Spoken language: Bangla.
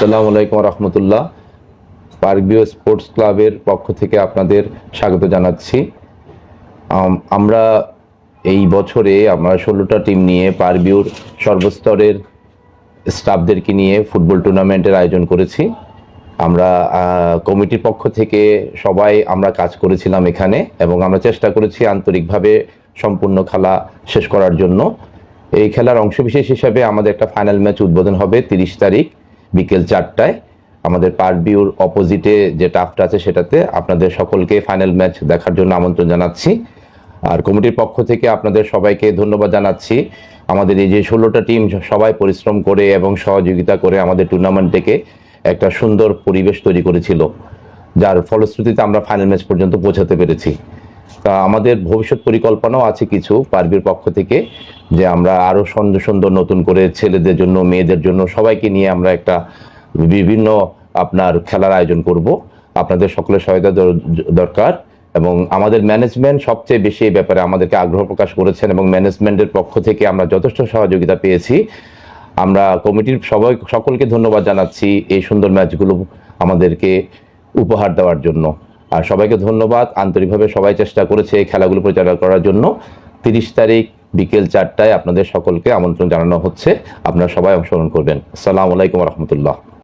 আসসালামু আলাইকুম রহমতুল্লাহ। পার্কভিউ স্পোর্টস ক্লাবের পক্ষ থেকে আপনাদের স্বাগত জানাচ্ছি। আমরা এই বছরে আমরা ষোলোটা টিম নিয়ে পারভিউর সর্বস্তরের স্টাফদেরকে নিয়ে ফুটবল টুর্নামেন্টের আয়োজন করেছি। আমরা কমিটির পক্ষ থেকে সবাই আমরা কাজ করেছিলাম এখানে এবং আমরা চেষ্টা করেছি আন্তরিকভাবে সম্পূর্ণ খেলা শেষ করার জন্য। এই খেলার অংশবিশেষ হিসাবে আমাদের একটা ফাইনাল ম্যাচ উদ্বোধন হবে তিরিশ তারিখ। বিকেল চারটায় আমাদের পারভিউর অপোজিটে যে টাফটা আছে সেটাতে আপনাদের সকলকে ফাইনাল ম্যাচ দেখার জন্য আমন্ত্রণ জানাচ্ছি। আর কমিটির পক্ষ থেকে আপনাদের সবাইকে ধন্যবাদ জানাচ্ছি। আমাদের এই যে ষোলোটা টিম সবাই পরিশ্রম করে এবং সহযোগিতা করে আমাদের টুর্নামেন্টটাকে একটা সুন্দর পরিবেশ তৈরি করেছিল, যার ফলশ্রুতিতে আমরা ফাইনাল ম্যাচ পর্যন্ত পৌঁছাতে পেরেছি। তা আমাদের ভবিষ্যৎ পরিকল্পনাও আছে কিছু পারবির পক্ষ থেকে। যে আমরা আরও সুন্দর সুন্দর নতুন করে ছেলেদের জন্য, মেয়েদের জন্য সবাইকে নিয়ে আমরা একটা বিভিন্ন আপনার খেলার আয়োজন করব। আপনাদের সকলের সহায়তা দরকার এবং আমাদের ম্যানেজমেন্ট সবচেয়ে বেশি এই ব্যাপারে আমাদেরকে আগ্রহ প্রকাশ করেছেন এবং ম্যানেজমেন্টের পক্ষ থেকে আমরা যথেষ্ট সহযোগিতা পেয়েছি। আমরা কমিটির সবাই, সকলকে ধন্যবাদ জানাচ্ছি এই সুন্দর ম্যাচগুলো আমাদেরকে উপহার দেওয়ার জন্য। আর সবাইকে ধন্যবাদ আন্তরিকভাবে সবাই চেষ্টা করেছে এই খেলাগুলো পরিচালনা করার জন্য। তিরিশ তারিখ বিকেল চারটায় আপনাদের সকলকে আমন্ত্রণ জানানো হচ্ছে। আপনারা সবাই অংশগ্রহণ করবেন। আসসালামু আলাইকুম রহমতুল্লাহ।